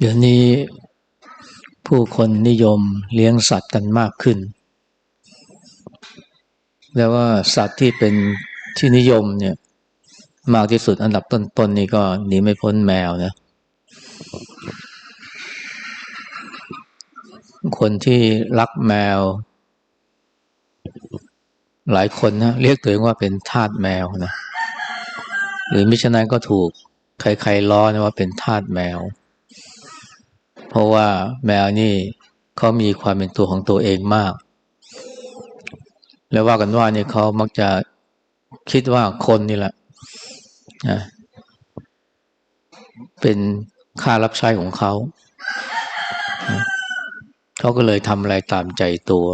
เดี๋ยวนี้ผู้คนนิยมเลี้ยงสัตว์กันมากขึ้น แล้วว่าสัตว์ที่เป็นที่นิยมเนี่ย มากที่สุดอันดับต้นๆนนี่ก็หนีไม่พ้นแมวนะ คนที่รักแมว หลายคนนะเรียกตัวเองว่าเป็นทาสแมวนะ หรือมิฉะนั้นก็ถูกใครๆล้อนะว่าเป็นทาสแมว เพราะว่าแมวนี่เขามีความเป็นตัวของตัวเองมาก แล้วว่ากันว่าเนี่ยเขามักจะคิดว่าคนนี่แหละนะเป็นค่ารับใช้ของเขา เขาก็เลยทำอะไรตามใจตัว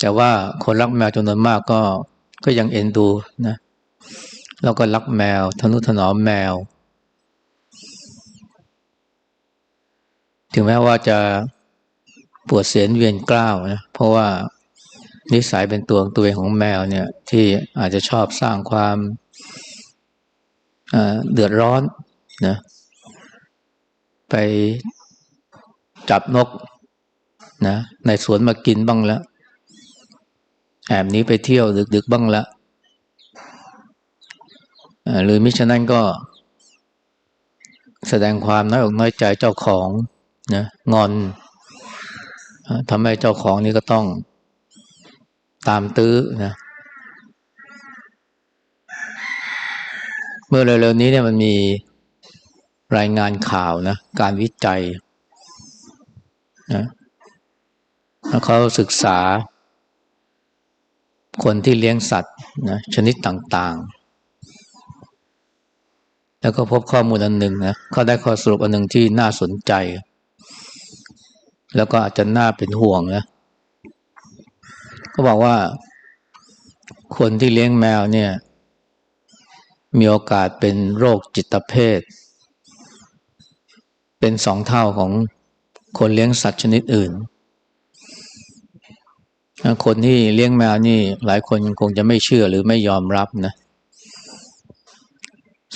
แต่ว่าคนรักแมวจำนวนมากก็ก็ยังเอ็นดูนะ แล้วก็รักแมว ทนุถนอมแมว ถึงแม้ว่าจะปวดเสียนเวียนกล้าวนะเพราะว่านิสัยเป็นตัวตัวเองของแมวเนี่ย ที่อาจจะชอบสร้างความเดือดร้อนนะไปจับนกนะในสวนมากินบ้างแล้วแอบนี้ไปเที่ยวดึก ๆ บ้างแล้วหรือมิฉะนั้นก็แสดงความน้อยอกน้อยใจเจ้าของ นะงอนทำให้เจ้าของนี่ก็ต้องตามตื้อนะเมื่อเร็วๆนี้เนี่ยมันมีรายงานข่าวนะการวิจัยนะเขาศึกษา คนที่เลี้ยงสัตว์นะชนิดต่างๆ แล้วก็พบข้อมูลอันหนึ่งนะเขาได้ข้อสรุปอันหนึ่งที่น่าสนใจ แล้วก็อาจจะน่าเป็นห่วงนะก็บอกว่า คนที่เลี้ยงแมวเนี่ย มีโอกาสเป็นโรคจิตเภท เป็นสองเท่าของคนเลี้ยงสัตว์ชนิดอื่น คนที่เลี้ยงแมวนี่หลายคนคงจะไม่เชื่อหรือไม่ยอมรับนะ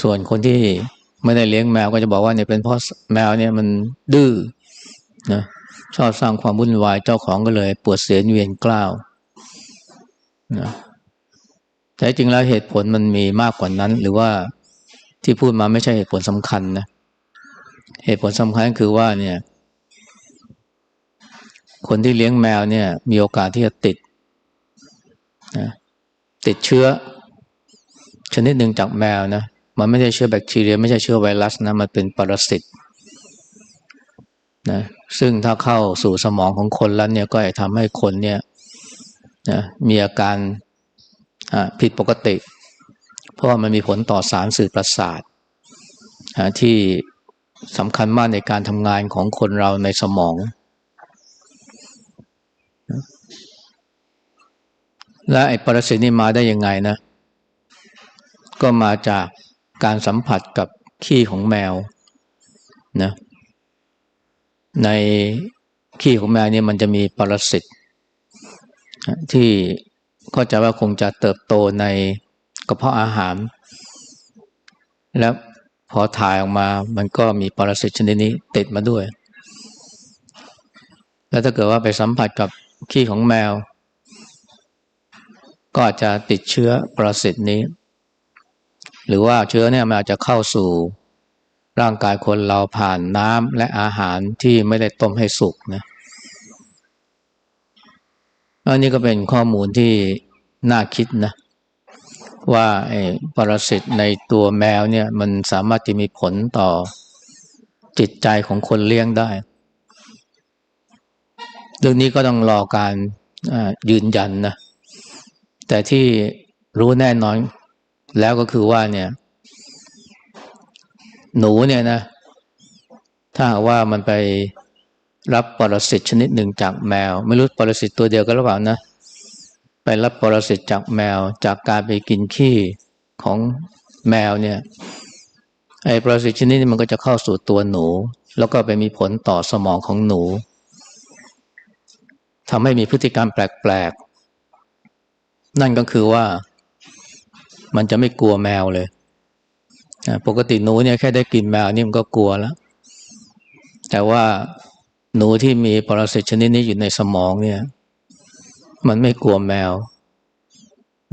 ส่วนคนที่ไม่ได้เลี้ยงแมวก็จะบอกว่าเนี่ยเป็นเพราะแมวเนี่ยมันดื้อนะ ชอบสร้างความวุ่นวายเจ้าของก็เลยปวดเสียนเวียนกล้าวนะแต่จริงแล้วเหตุผลมันมีมากกว่านั้น หรือว่าที่พูดมาไม่ใช่เหตุผลสำคัญนะเหตุผลสำคัญคือว่าเนี่ย คนที่เลี้ยงแมวเนี่ย มีโอกาสที่จะติดนะติดเชื้อ ชนิดหนึ่งจากแมวนะมันไม่ใช่เชื้อแบคทีเรีย ไม่ใช่เชื้อไวรัสนะ มันเป็นปรสิต นะซึ่งถ้าเข้าสู่สมองของคนแล้วเนี่ยก็จะทำให้คนเนี่ยนะมีอาการผิดปกติ เพราะว่ามันมีผลต่อสารสื่อประสาทที่สำคัญมากในการทำงานของคนเราในสมอง และไอ้ปรสิตนี่มาได้ยังไงนะ ก็มาจากการสัมผัสกับขี้ของแมวนะ ในขี้ของแมวเนี่ยมันจะมีปรสิตที่ก็จะว่าคงจะเติบโตในกระเพาะอาหาร แล้วพอถ่ายออกมามันก็มีปรสิตชนิดนี้ติดมาด้วย แล้วถ้าเกิดว่าไปสัมผัสกับขี้ของแมว ก็อาจจะติดเชื้อปรสิตนี้ หรือว่าเชื้อเนี่ยมันอาจจะเข้าสู่ ร่างกายคนเราผ่านน้ำและอาหารที่ไม่ได้ต้มให้สุกนะอันนี้ก็เป็นข้อมูลที่น่าคิดนะ ว่าไอ้ปรสิตในตัวแมวเนี่ยมันสามารถจะมีผลต่อจิตใจของคนเลี้ยงได้ เรื่องนี้ก็ต้องรอการยืนยันนะ แต่ที่รู้แน่นอนแล้วก็คือว่าเนี่ย หนูเนี่ยนะ ถ้าหากว่ามันไปรับปรสิตชนิดหนึ่งจากแมว ไม่รู้ปรสิตตัวเดียวกันหรือเปล่านะ ไปรับปรสิตจากแมว จากการไปกินขี้ของแมวเนี่ยไอ้ปรสิตชนิดนี้มันก็จะเข้าสู่ตัวหนู แล้วก็ไปมีผลต่อสมองของหนูทำให้มีพฤติกรรมแปลกๆ นั่นก็คือว่ามันจะไม่กลัวแมวเลย ปกติหนูเนี่ยแค่ได้กลิ่นแมวนี่มันก็กลัวแล้ว แต่ว่าหนูที่มีปรสิตชนิดนี้อยู่ในสมองเนี่ย มันไม่กลัวแมว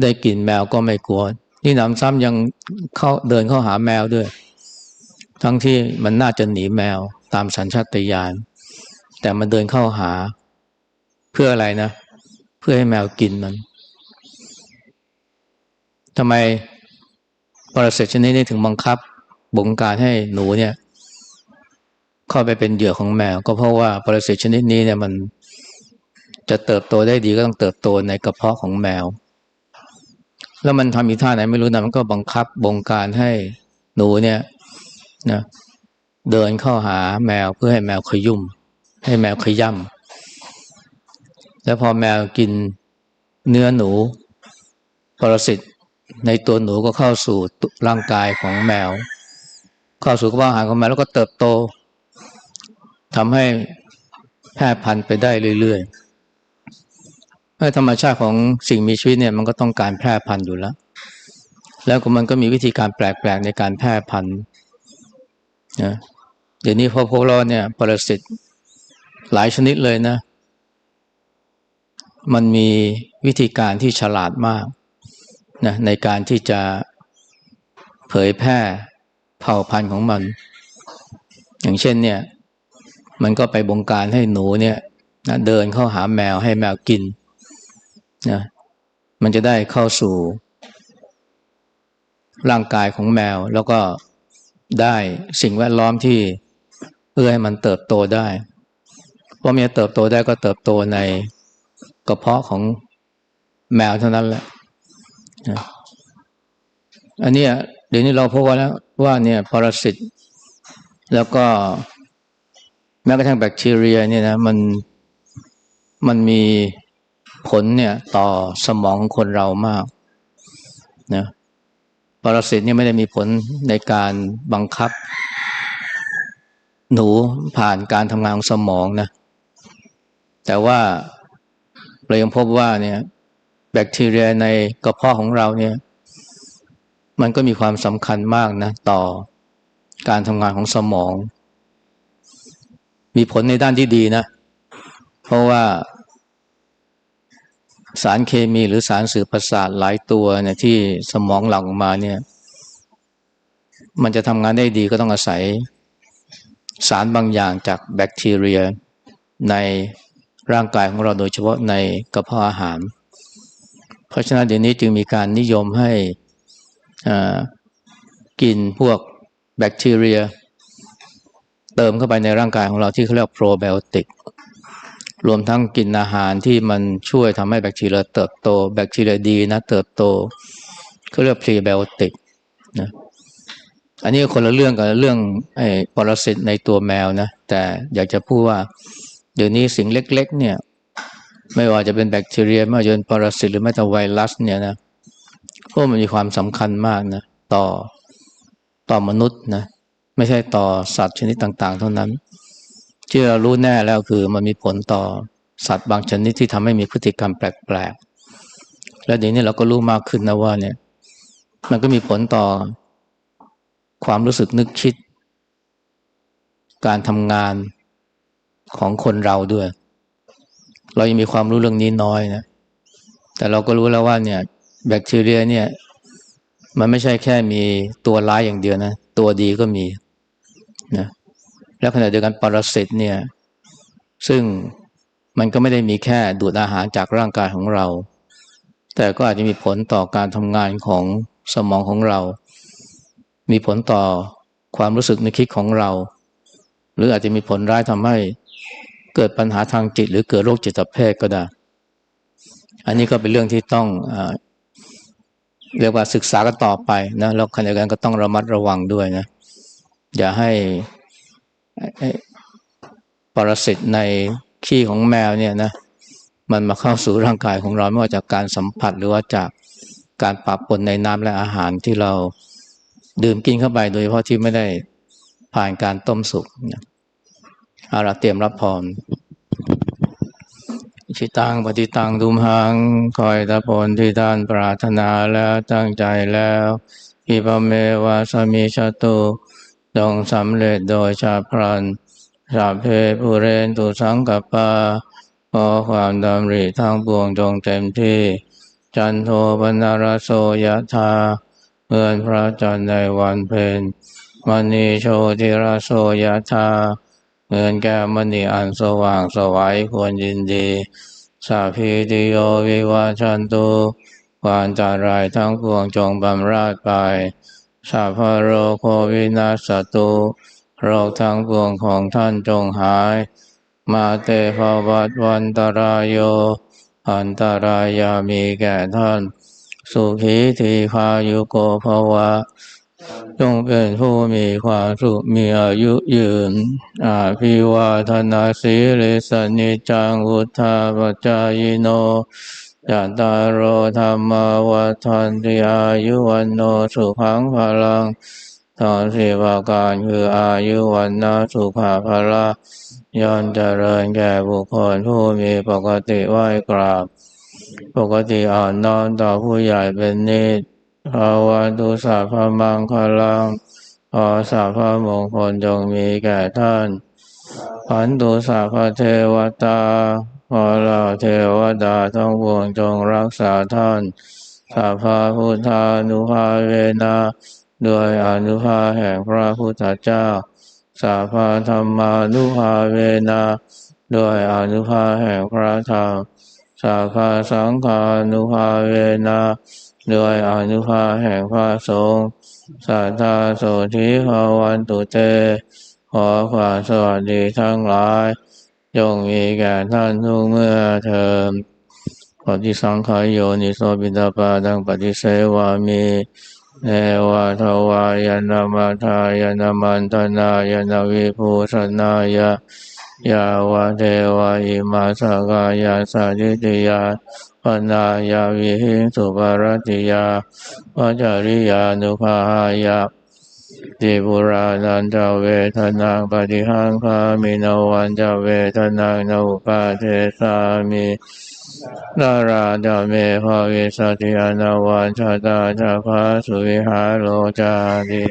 ได้กลิ่นแมวก็ไม่กลัว นี่น้ำซ้ำยังเข้าเดินเข้าหาแมวด้วย ทั้งที่มันน่าจะหนีแมวตามสัญชาตญาณ แต่มันเดินเข้าหา เพื่ออะไรนะ เพื่อให้แมวกินมันทำไม ปรสิตชนิดนี้ถึงบังคับ บงการให้หนูเนี่ย เข้าไปเป็นเหยื่อของแมว ก็เพราะว่าปรสิตชนิดนี้เนี่ยมันจะเติบโตได้ดีก็ต้องเติบโตในกระเพาะของแมว แล้วมันทำอีท่าไหนไม่รู้นะมันก็บังคับบงการให้หนูเนี่ยนะเดินเข้าหาแมวเพื่อให้แมวขยุ่ม ให้แมวขย่ำแล้วพอแมวกินเนื้อหนู ปรสิต ในตัวหนูก็เข้าสู่ร่างกายของแมว เข้าสู่กระเพาะอาหารของแมวแล้วก็เติบโตทำให้แพร่พันธุ์ไปได้เรื่อยๆธรรมชาติของสิ่งมีชีวิตเนี่ยมันก็ต้องการแพร่พันธุ์อยู่แล้ว แล้วก็มันก็มีวิธีการแปลกๆในการแพร่พันธุ์นะเดี๋ยวนี้พอพวกเราเนี่ยปรสิตหลายชนิดเลยนะ มันมีวิธีการที่ฉลาดมาก นะในการที่จะเผยแพร่เผ่าพันธุ์ของมัน อย่างเช่นเนี่ย มันก็ไปบงการให้หนูเนี่ยนะเดินเข้าหาแมวให้แมวกินนะมันจะได้เข้าสู่ ร่างกายของแมวแล้วก็ได้สิ่งแวดล้อมที่เพื่อให้มันเติบโตได้เพราะมันเติบโตได้ก็เติบโตในกระเพาะของแมวเท่านั้นแหละ อันนี้เดี๋ยวนี้เราพบว่าแล้วว่าเนี่ยปรสิตแล้วก็แม้กระทั่งแบคทีเรียเนี่ยนะมันมันมีผลเนี่ยต่อสมองคนเรามากนะปรสิตเนี่ยไม่ได้มีผลในการบังคับ หนูผ่านการทำงานของสมองนะแต่ว่าเรายังพบว่าเนี่ย แบคทีเรียในกระเพาะของเราเนี่ย มันก็มีความสำคัญมากนะ ต่อการทำงานของสมอง มีผลในด้านที่ดีนะ เพราะว่า สารเคมีหรือสารสื่อประสาทหลายตัวเนี่ยที่สมองหลั่งออกมาเนี่ย มันจะทำงานได้ดีก็ต้องอาศัย สารบางอย่างจากแบคทีเรียในร่างกายของเราโดยเฉพาะในกระเพาะอาหาร เพราะฉะนั้นเดี๋ยวนี้จึงมีการนิยมให้กินพวกแบคทีเรีย เติมเข้าไปในร่างกายของเราที่เขาเรียกโปรไบโอติก รวมทั้งกินอาหารที่มันช่วยทำให้แบคทีเรียเติบโต แบคทีเรียดีนะเติบโตเขาเรียกพรีไบโอติกนะอันนี้คนละเรื่องกับเรื่องไอ้ปรสิตในตัวแมวนะ แต่อยากจะพูดว่า เดี๋ยวนี้สิ่งเล็ก ๆ เนี่ย ไม่ว่าจะเป็นแบคทีเรีย ไม่ว่าจะเป็นปรสิตหรือแม้แต่ไวรัสเนี่ยนะพวกมันมีความสำคัญมากนะ ต่อต่อมนุษย์นะไม่ใช่ต่อสัตว์ชนิดต่างๆ เท่านั้น ที่เรารู้แน่แล้วคือมันมีผลต่อสัตว์บางชนิดที่ทำให้มีพฤติกรรมแปลกๆ และเดี๋ยวนี้เราก็รู้มากขึ้นนะว่าเนี่ย มันก็มีผลต่อความรู้สึกนึกคิด การทำงานของคนเราด้วย เรายังมีความรู้เรื่องนี้น้อยนะแต่เราก็รู้แล้วว่าเนี่ย แบคทีเรียเนี่ย มันไม่ใช่แค่มีตัวร้ายอย่างเดียวนะ ตัวดีก็มีนะแล้วขณะเดียวกันปรสิตเนี่ย ซึ่งมันก็ไม่ได้มีแค่ดูดอาหารจากร่างกายของเรา แต่ก็อาจจะมีผลต่อการทำงานของสมองของเรา มีผลต่อความรู้สึกในคิดของเรา หรืออาจจะมีผลร้ายทำให้ เกิดปัญหาทางจิต หรือเกิดโรคจิตเภทก็ได้ อันนี้ก็เป็นเรื่องที่ต้องอเรียกว่าศึกษากันต่อไปนะแล้วขณะเดียวกันก็ต้องระมัดระวังด้วยนะ อย่าให้ปรสิตในขี้ของแมวเนี่ยนะ มันมาเข้าสู่ร่างกายของเราไม่ว่าจากการสัมผัสหรือว่าจากการปรับปนในน้ำและอาหารที่เราดื่มกินเข้าไปโดยเฉพาะที่ไม่ได้ผ่านการต้มสุกนะ อาละเตรียมรับพรชิตังปฏิตังดุมหังคอยตะพลที่ท่านปรารถนาแล้วตั้งใจแล้วอิปเมวาสมิชตุจงสำเร็จโดยชาพลันสัพเพปุเรนตุสังกปาขอความดำริทั้งปวงจงเต็มที่ จันโทปนารโสยธาเมื่อนพระจันทร์ในวันเพ็ญมณีโชติราโสยธา เหมือนแก้มณีอันสว่างสวัยควรยินดี สาพีติโยวิวาชันตุวานจารายทั้งปวงจงบำราดไป สาพโรโควินาสตุ โรคทั้งปวงของท่านจงหาย มาเตภวัตวันตรายโย อันตรายามีแก่ท่าน สุขีทีคายุโกภวะ จงเป็นผู้มีความสุขมีอายุยืน อาภิวาธนาสีลิสนิจังวุธาปจายโนยัตตารโอธรรมวัฏันติอายุวันโนสุขังพลังตอนสี่ประการคืออายุวันนาสุขาภละย่อมเจริญแก่บุคคลผู้มีปกติไหวกราบ ปกติอ่อนน้อมต่อผู้ใหญ่เป็นนิด ภาวันตุสัพพมังคลังขอสัพพมงคลจงมีแก่ท่าน ขันตุสัพพเทวตาขอเราเทวดาทั้งปวงจงรักษาท่านสัพพะพุทธานุภาเวนะด้วยอนุภาแห่งพระพุทธเจ้าสัพพะธรรมานุภาเวนะด้วยอนุภาแห่งพระธรรมสัพพะสังฆานุภาเวนะ ด้วยอนุภาแห่งพระสงฆ์สัทธาโสธิภาวันตุเต ขอความสวัสดีทั้งหลาย จงมีแก่ท่านทุกเมื่อเทอมปฏิสังขายโยนิโสบิดาปาดังปฏิเสวามีเนวะทวายนามาทายนามันตนายนาวิภูสนายะยาวะเทวะอิมาสกายาสาจิติยา ปนายาวิหิงสุปารติยาวัจริยานุภาหายาติบุรานันจเวทนาปฏิหังคามินวันจเวทนานุปาเทสามินาราดาเมภาวิสติอนาวันชาตาชาภาสุวิหารโลจาริ